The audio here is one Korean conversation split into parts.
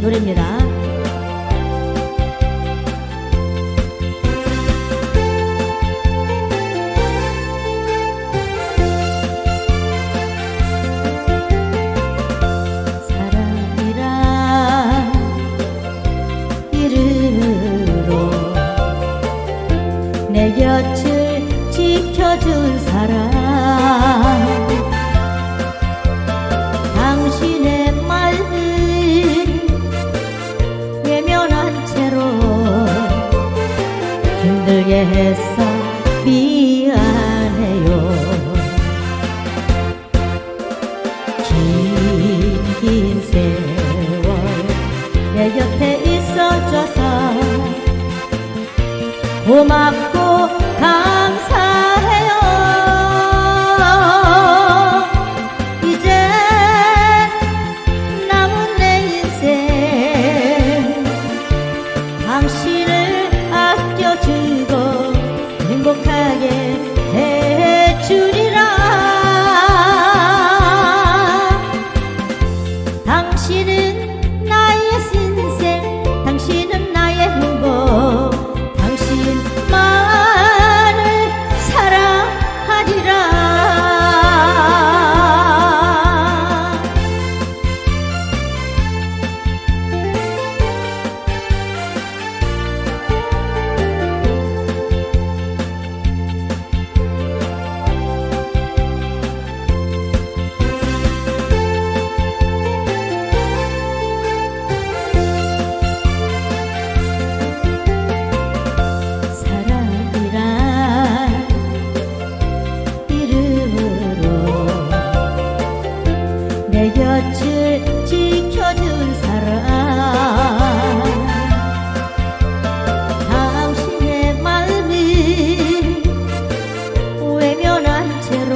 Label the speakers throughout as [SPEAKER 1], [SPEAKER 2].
[SPEAKER 1] 노래입니다. 사랑이란 이름으로 내 곁을 지켜준 사람 힘들게 해서 미안해요. 긴 세월 내 곁에 있어줘서 고맙고 당 내 곁을 지켜준 사람. 당신의 마음을 외면한 채로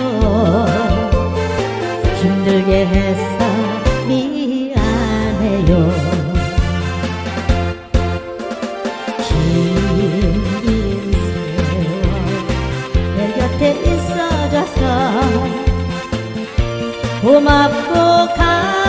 [SPEAKER 1] 힘들게 해서 미안해요. 긴 세월 내 곁에 있어줘서 고맙고 감